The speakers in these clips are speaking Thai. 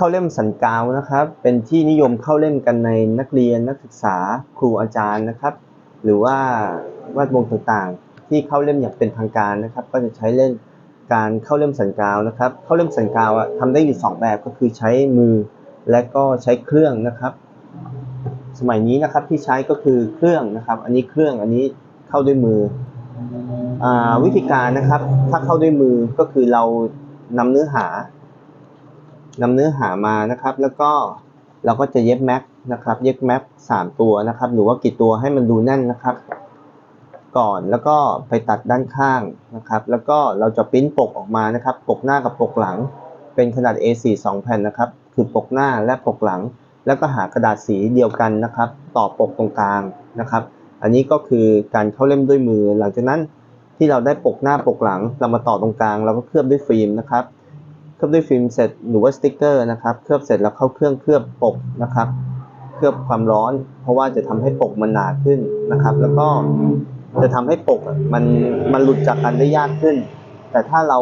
เข้าเล่มสันกาวนะครับ เป็นที่นิยมเข้าเล่มกันในนักเรียนนักศึกษาครูอาจารย์นะครับ หรือว่าแวดวงต่างๆ ที่เข้าเล่มอย่างเป็นทางการนะครับ ก็จะใช้เล่นการเข้าเล่มสันกาวนะครับ เข้าเล่มสันกาวอะทำได้อยู่สองแบบก็คือใช้มือและก็ใช้เครื่องนะครับ สมัยนี้นะครับที่ใช้ก็คือเครื่องนะครับ อันนี้เครื่องอันนี้เข้าด้วยมืออวิธีการนะครับ ถ้าเข้าด้วยมือก็คือเรานำเนื้อหา นำเนื้อหามานะครับ แล้วก็เราก็จะเย็บแม็กนะครับ เย็บแม็กสามตัวนะครับ หรือว่ากี่ตัวให้มันดูแน่นนะครับ ก่อนแล้วก็ไปตัดด้านข้างนะครับ แล้วก็เราจะปริ้นปกออกมานะครับ ปกหน้ากับปกหลัง เป็นขนาด A4 2 แผ่นนะครับ คือปกหน้าและปกหลัง แล้วก็หากระดาษสีเดียวกันนะครับ ต่อปกตรงกลางนะครับ อันนี้ก็คือการเข้าเล่มด้วยมือ หลังจากนั้นที่เราได้ปกหน้าปกหลัง เรามาต่อตรงกลาง เราก็เคลือบด้วยฟิล์มนะครับ เคลือบด้วยฟิล์มเสร็จหรือว่าสติกเกอร์นะครับ เคลือบเสร็จแล้วเข้าเครื่องเคลือบปกนะครับ เคลือบความร้อน เพราะว่าจะทำให้ปกมันหนาขึ้นนะครับ แล้วก็จะทำให้ปกมันมันหลุดจากกันได้ยากขึ้น แต่ถ้าเรา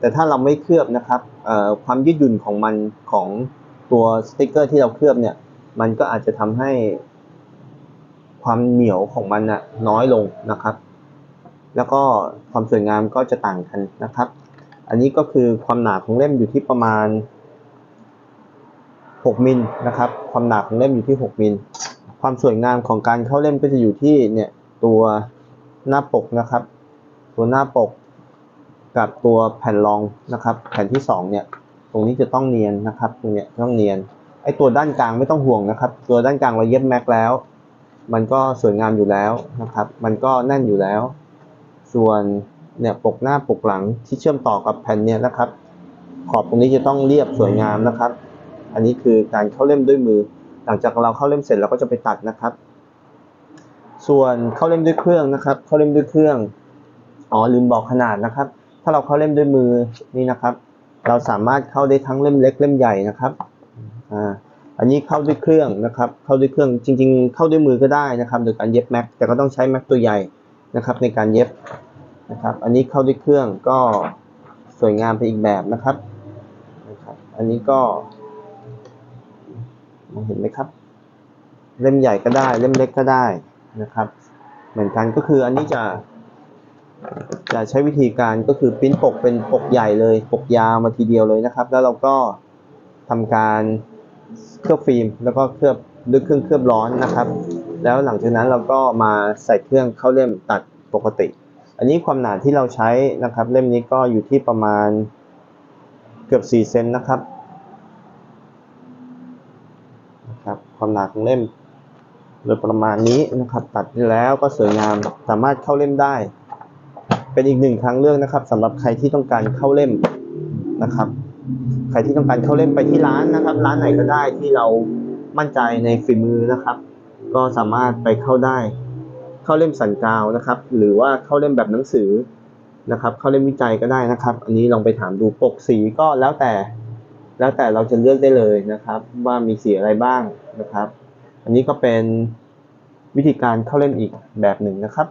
แต่ถ้าเราไม่เคลือบนะครับเอ่อความยืดหยุ่นของมันของตัวสติกเกอร์ที่เราเคลือบเนี่ย มันก็อาจจะทำให้ความเหนียวของมันน่ะน้อยลงนะครับ แล้วก็ความสวยงามก็จะต่างกันนะครับ อันนี้ก็คือความหนาของเล่มอยู่ที่ประมาณ 6มิลนะครับ ความหนาของเล่มอยู่ที่ 6มิลความสวยงามของการเข้าเล่มก็จะอยู่ที่เนี่ยตัวหน้าปกนะครับ ตัวหน้าปกกับตัวแผ่นรองนะครับ แผ่นที่สองเนี่ยตรงนี้จะต้องเนียนนะครับตรงเนี้ยต้องเนียนไอ้ตัวด้านกลางไม่ต้องห่วงนะครับ ตัวด้านกลางเราเย็บแม็กแล้ว มันก็สวยงามอยู่แล้วนะครับ มันก็แน่นอยู่แล้ว ส่วน เนี่ยปกหน้าปกหลังที่เชื่อมต่อกับแผ่นเนี่ยนะครับ ขอบตรงนี้จะต้องเรียบสวยงามนะครับ อันนี้คือการเข้าเล่มด้วยมือ หลังจากเราเข้าเล่มเสร็จเราก็จะไปตัดนะครับ ส่วนเข้าเล่มด้วยเครื่องนะครับ เข้าเล่มด้วยเครื่องอ๋อลืมบอกขนาดนะครับ ถ้าเราเข้าเล่มด้วยมือนี่นะครับ เราสามารถเข้าได้ทั้งเล่มเล็กเล่มใหญ่นะครับอ่าอันนี้เข้าด้วยเครื่องนะครับ เข้าด้วยเครื่องจริง ๆ เข้าด้วยมือก็ได้นะครับ โดยการเย็บแม็กแต่ก็ต้องใช้แม็กตัวใหญ่นะครับในการเย็บ นะครับ อันนี้เข้าด้วยเครื่องก็สวยงามไปอีกแบบนะครับนะครับ อันนี้ก็มองเห็นไหมครับ เล่มใหญ่ก็ได้ เล่มเล็กก็ได้นะครับ เหมือนกันก็คืออันนี้จะ จะใช้วิธีการก็คือปริ้นปกเป็นปกใหญ่เลย ปกยาวมาทีเดียวเลยนะครับ แล้วเราก็ทำการเคลือบฟิล์ม แล้วก็เคลือบด้วยเครื่องเคลือบร้อนนะครับ แล้วหลังจากนั้นเราก็มาใส่เครื่องเข้าเล่มตัดปกติ อันนี้ความหนาที่เราใช้นะครับเล่มนี้ก็อยู่ที่ประมาณเกือบ4เซนนะครับนะครับ ความหนาของเล่มโดยประมาณนี้นะครับ ตัดแล้วก็สวยงามสามารถเข้าเล่มได้ เป็นอีกหนึ่งทางเลือกนะครับสำหรับใครที่ต้องการเข้าเล่มนะครับ ใครที่ต้องการเข้าเล่มไปที่ร้านนะครับ ร้านไหนก็ได้ที่เรามั่นใจในฝีมือนะครับ ก็สามารถไปเข้าได้ เข้าเล่มสันกาวนะครับ หรือว่าเข้าเล่มแบบหนังสือนะครับ เข้าเล่มวิจัยก็ได้นะครับ อันนี้ลองไปถามดูปกสีก็แล้วแต่ แล้วแต่เราจะเลือกได้เลยนะครับ ว่ามีสีอะไรบ้างนะครับ อันนี้ก็เป็นวิธีการเข้าเล่มอีกแบบหนึ่งนะครับ